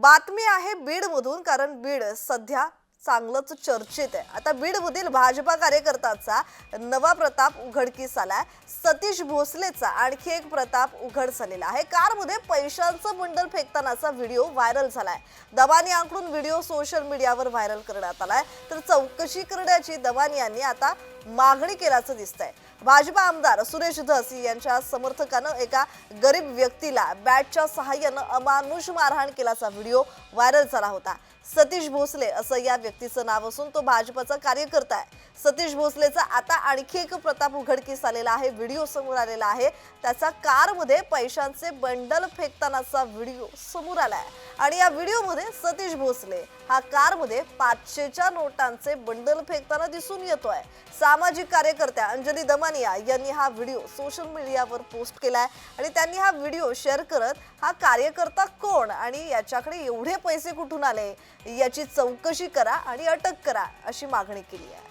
बातमी आहे बीडमधून कारण बीड सध्या चांगलंच चर्चेत आहे. आता बीडमधील भाजपा कार्यकर्त्याचा नवा प्रताप उघडकीस आलाय. सतीश भोसलेचा आणखी एक प्रताप उघड झालेला आहे. कारमध्ये पैशांचं बंडल फेकतानाचा व्हिडिओ व्हायरल झालाय. दबानी यांकडून व्हिडिओ सोशल मीडियावर व्हायरल करण्यात आलाय. तर चौकशी करण्याची दबानी यांनी आता मागणी केल्याचं दिसतंय. भाजपा आमदार सुरेश धस यांच्या समर्थकानं एका गरीब व्यक्तीला बॅटच्या सहाय्यानं अमानुष मारहाण केल्याचा व्हिडिओ व्हायरल झाला होता. सतीश भोसले असं या व्यक्तीचं नाव असून तो भाजपचा कार्यकर्ता आहे. सतीश भोसलेचा आता आणखी एक प्रताप उघडकीस आलेला आहे. व्हिडिओ समोर आलेला आहे. त्याचा कारमध्ये पैशांचे बंडल फेकतानाचा व्हिडिओ समोर आलाय. आणि या व्हिडिओमध्ये सतीश भोसले हा कारमध्ये पाचशेच्या नोटांचे बंडल फेकताना दिसून येतोय. सामाजिक कार्यकर्त्या अंजली दमा दमानिया यांनी हा व्हिडिओ सोशल मीडियावर पोस्ट केला आहे आणि त्यांनी हा व्हिडिओ शेअर करत हा कार्यकर्ता कोण आणि याच्याकडे एवढे पैसे कुठून आले? याची चौकशी करा आणि अटक करा अशी मागणी केली आहे.